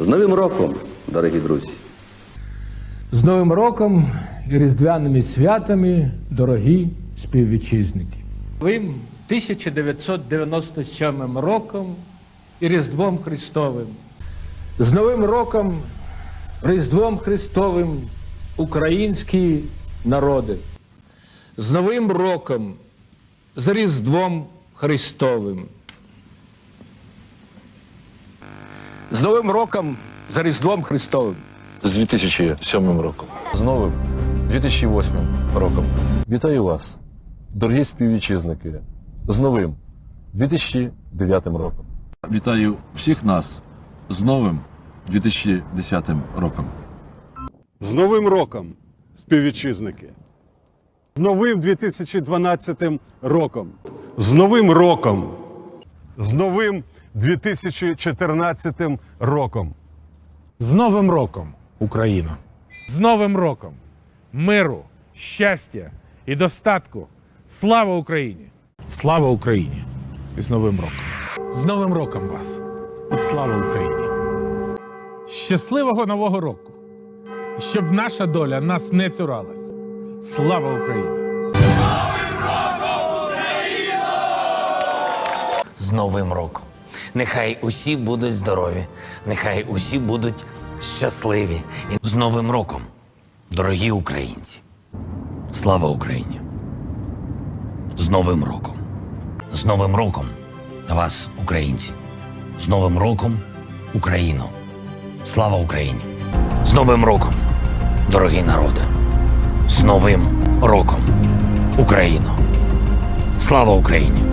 З Новим роком, дорогі друзі! З Новим роком і Різдвяними святами, дорогі співвітчизники. Новим 1997 роком і Різдвом Христовим. З Новим роком, Різдвом Христовим, українські народи. З Новим роком, з Різдвом Христовим. З Новим роком, з Різдвом Христовим. з 2007 роком. з новим 2008 роком. Вітаю вас, дорогі співвітчизники, з новим 2009 роком. Вітаю всіх нас з новим 2010 роком. З Новим роком, співвітчизники! З новим 2012 роком! З Новим роком! З новим 2014 роком! З Новим роком, Україна! З Новим роком! Миру, щастя і достатку! Слава Україні! Слава Україні! І з Новим роком! З Новим роком вас! І слава Україні! Щасливого Нового року! Щоб наша доля нас не цуралась! Слава Україні! з Новим роком. Нехай усі будуть здорові, нехай усі будуть щасливі. І з Новим роком, дорогі українці. Слава Україні! З Новим роком! З Новим роком вас, українці! З Новим роком, Україну! Слава Україні! З Новим роком, дорогі народи! З Новим роком, Україну! Слава Україні!